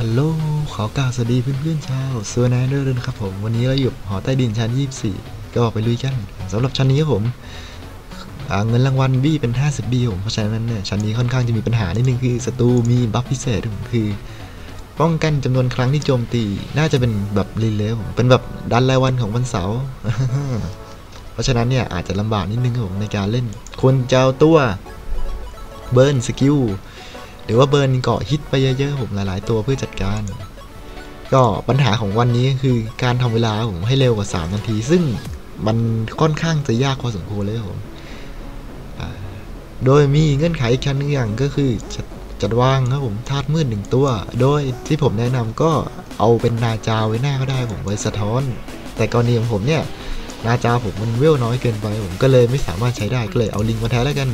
ฮัลโหล ขอกล่าวสวัสดีเพื่อนๆชาวสวนายเดอร์นะครับผม วันนี้เราอยู่หอใต้ดินชั้น 24 ก็ไปลุยกันสำหรับชั้นนี้ครับผมเงินรางวัลบี้เป็น 50บี้ผมเพราะฉะนั้นเนี่ยชั้นนี้ค่อนข้างจะมีปัญหานิดนึงคือศัตรูมีบัฟพิเศษคือ ป้องกันจำนวนครั้งที่โจมตี น่าจะเป็นแบบรีเลย์ผมเป็นแบบดันรายวันของวันเสาร์ เพราะฉะนั้นเนี่ยอาจจะลำบากนิดนึงครับผมในการเล่นควรจะเอาตัวเบิร์นสกิล หรือว่าเบิร์นเกาะฮิตไปเยอะๆผมหลายๆ ตัวเพื่อจัดการ ก็ปัญหาของวันนี้คือการทำเวลาผมให้เร็วกว่า 3 นาที ซึ่งมันค่อนข้างจะยากพอสมควรเลยผมโดยมีเงื่อนไขอีกชั้นหนึงอย่างก็คือจจัดวางครับผมธาตุมืดหนึ่งตัว โดยที่ผมแนะนำก็เอาเป็นนาจาไว้หน้าก็ได้ผมไว้สะท้อน แต่กรณีของผมเนี่ยนาจาผมมันเวลน้อยเกินไปผมก็เลยไม่สามารถใช้ได้ก็เลยเอาลิงมาแทนแล้วกัน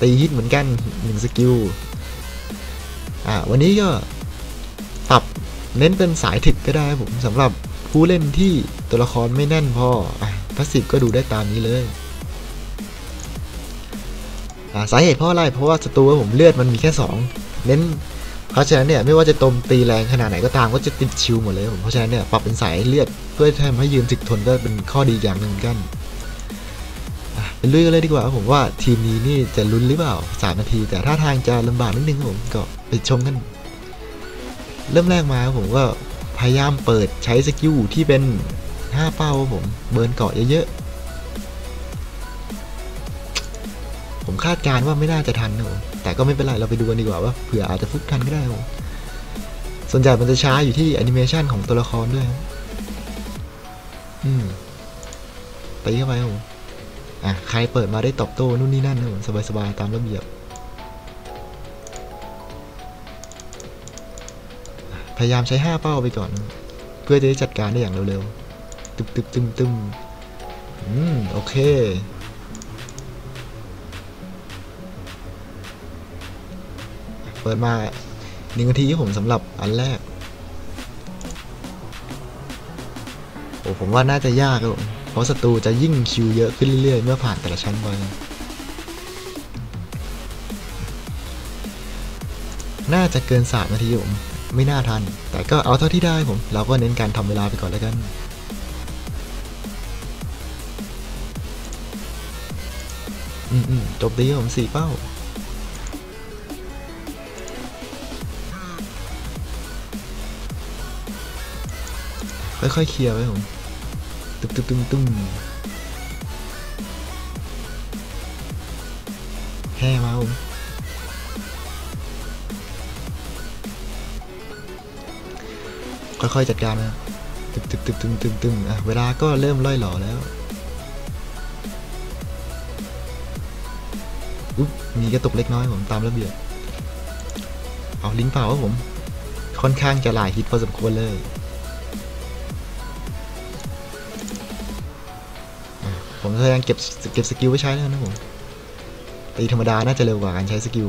ตีฮิตเหมือนกันหนึ่งสกิล อ่าวันนี้ก็ปรับเน้นเป็นสายถึกก็ได้ครับผมสำหรับผู้เล่นที่ตัวละครไม่แน่นพออะพาสซีฟก็ดูได้ตามนี้เลยอ่าสาเหตุเพราะอะไรเพราะว่าศัตรูผมเลือดมันมีแค่ 2 เน้นเพราะฉะนั้นเนี่ยไม่ว่าจะตมตีแรงขนาดไหนก็ตามก็จะติดชิวหมดเลยผมเพราะฉะนั้นเนี่ยปรับเป็นสายเลือดเพื่อทำให้ยืนถึกทนก็เป็นข้อดีอย่างหนึ่งกัน เป็นลุยกันเลยดีกว่าผมว่าทีมนี้นี่จะลุ้นหรือเปล่าสามนาที แต่ถ้าทางจะลำบากนิดนึงผมก็ไปชมกัน เริ่มแรกมาครับผมก็พยายามเปิดใช้สกิลที่เป็น 5 เป้าครับผมเบิร์นเกาะเยอะๆ ผมคาดการณ์ว่าไม่น่าจะทันนะผมแต่ก็ไม่เป็นไรเราไปดูกันดีกว่าว่าเผื่ออาจจะฟุกทันก็ได้ผมส่วนใหญ่มันจะช้าอยู่ที่แอนิเมชันของตัวละครด้วยครับอืมตีเข้าไปครับผม อะใครเปิดมาได้ตอบโต้นู่นนี่นั่นนะผมสบายๆตามระเบียบ พยายามใช้ 5 เป้าไปก่อน เพื่อจะได้จัดการได้อย่างเร็วๆ ตึมตึมตึมตึมอืม โอเค เปิดมาหนึ่งนาทีครับผมสำหรับอันแรก โอ้ผมว่าน่าจะยากครับผม เพราะศัตรูจะยิ่งคิวเยอะขึ้นเรื่อยๆ เมื่อผ่านแต่ละชั้นไปน่าจะเกิน3นาทีผมไม่น่าทัน แต่ก็เอาเท่าที่ได้ผม เราก็เน้นการทำเวลาไปก่อนแล้วกันอืมอืมจบดีผมสี่เป้า ค่อยๆเคลียร์ไว้ผม ตึ๊บตึ๊บตึ๊บตึ๊บแห่มาผมค่อยๆจัดการนะตึ๊บตึ๊บตึ๊บตึ๊บตึ๊บตึ๊บอะเวลาก็เริ่มล่อยหล่อแล้วอุ๊บมีกระตุกเล็กน้อยผมตามระเบียบเอาลิงก์เปล่าครับผม ค่อนข้างจะหลายฮิตพอสมควรเลย ผมพยายามเก็บเก็บสกิลไว้ใช้แล้วนะผมตีธรรมดาน่าจะเร็วกว่าการใช้สกิล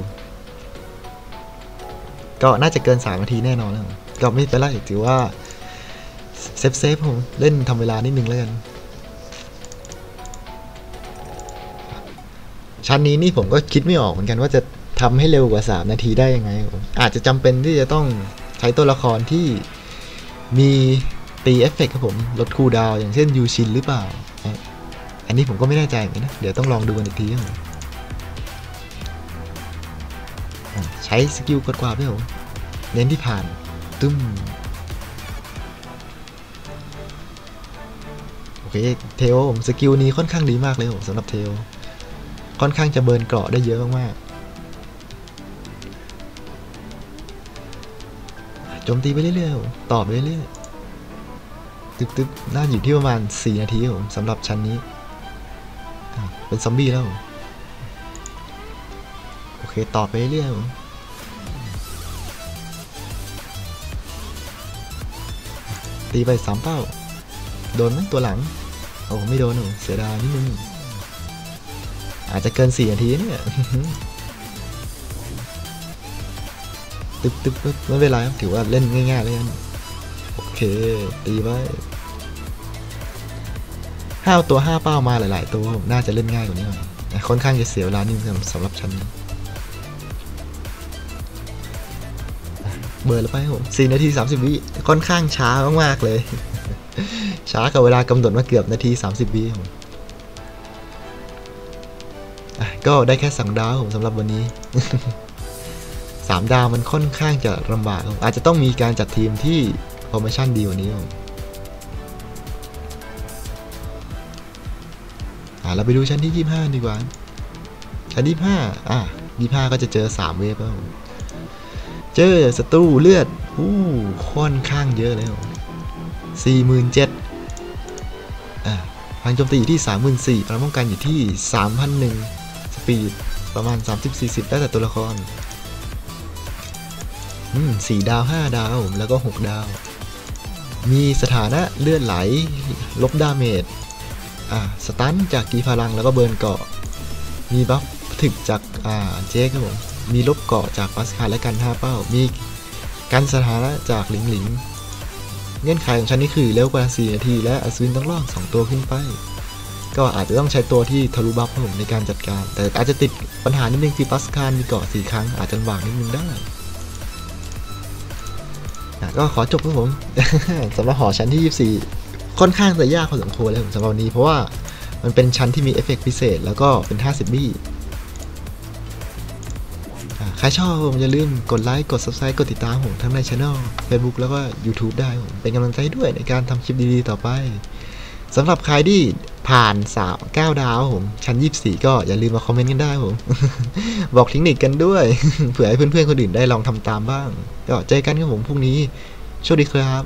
ก็น่าจะเกิน 3 นาทีแน่นอนแล้วผมก็ไม่เป็นไรถือว่าเซฟเซฟผมเล่นทำเวลานิดนึงแล้วกัน ชั้นนี้นี่ผมก็คิดไม่ออกเหมือนกันว่าจะทำให้เร็วกว่า 3 นาทีได้ยังไงผมอาจจะจำเป็นที่จะต้องใช้ตัวละครที่มีตีเอฟเฟกต์ครับผม ลดคูดาวอย่างเช่นยูชินหรือเปล่า อันนี้ผมก็ไม่แน่ใจเหมือนกันนะ เดี๋ยวต้องลองดูกันอีกทีใช้สกิลกดกว่าไปผมเน้นที่ผ่านตึ้มโอเคเทลผมสกิลนี้ค่อนข้างดีมากเลยผมสำหรับเทลค่อนข้างจะเบิร์นเกราะได้เยอะมากๆโจมตีไปเรื่อยๆตอบไปเรื่อยๆตึ๊บๆน่าอยู่ที่ประมาณ 4 นาทีผมสำหรับชั้นนี้ เป็นซอมบี้แล้ว โอเค ต่อไปเรื่อยตีไปสามเป้า โดนไหมตัวหลัง โอ้ไม่โดนหนูเสียดายนิดนึง อาจจะเกินสี่นาทีเนี่ยตึ๊บตึ๊บตึ๊บไม่เป็นไรถือว่าเล่นง่ายๆเลยกันโอเค ตีไว้ ห้าตัวห้าเป้ามาหลาย ๆ ตัวน่าจะเล่นง่ายกว่านี้หน่อยแต่ค่อนข้างจะเสียเวลานิดนึงสำหรับชั้นเบอร์แล้วไปผม4นาที30วิค่อนข้างช้ามากๆเลย ช้ากว่าเวลากำหนดมาเกือบนาที30วิผมก็ได้แค่สั่งดาวผมสำหรับวันนี้สามดาวมันค่อนข้างจะลำบากอาจจะต้องมีการจัดทีมที่ฟอร์เมชั่นดีกว่านี้ผม เราไปดูชั้นที่ 25 ดีกว่า ชั้น 25 อะ 25 ก็จะเจอ 3 เวฟแล้วครับผมเจอศัตรูเลือดอู้ค่อนข้างเยอะเลยครับสี่หมื่นเจ็ดอะพลังโจมตีอยู่ที่ 34พลังป้องกันอยู่ที่ 3,001 สปีด ประมาณ 30-40ได้แต่ตัวละคร อืมสี่ดาวห้าดาว แล้วก็หกดาว มีสถานะเลือนไหล ลบดาเมจ อ่าสตันจากกีพลังแล้วก็เบิร์นเกาะ มีบัฟถึกจากอ่าเจ๊ครับผม มีลบเกาะจากปัสคาและกันห้าเป้า มีกันสถานะจากหลิงหลิง เงื่อนไขของฉันนี่คือเร็วกว่า 4 นาที และอัศวินต้องรอด2ตัวขึ้นไป ก็อาจจะต้องใช้ตัวที่ทะลุบัฟผมในการจัดการ แต่อาจจะติดปัญหานิดนึงคือปัสคามีเกาะสี่ครั้งอาจจะลำบากนิดนึงได้ก็ขอจบครับผมสำหรับหอชั้นที่ 24 ค่อนข้างจะยากพอสมควรเลยผมสำหรับวันนี้เพราะว่ามันเป็นชั้นที่มีเอฟเฟกต์พิเศษ แล้วก็เป็น 50บี้ใครชอบผมอย่าลืมกดไลค์กด subscribe กดติดตามผมทั้งในช anel Facebook แล้วก็ YouTube ได้ผมเป็นกำลังใจด้วยในการทำคลิปดีๆ ต่อไปสำหรับใครที่ผ่าน3 9ดาวครับผมชั้น24ก็อย่าลืมมาคอมเมนต์กันได้ผม บอกเทคนิคกันด้วย เผื่อให้เพื่อนๆคนอื่นได้ลองทำตามบ้าง ก็เจอกันครับผมพรุ่งนี้โชคดีครับ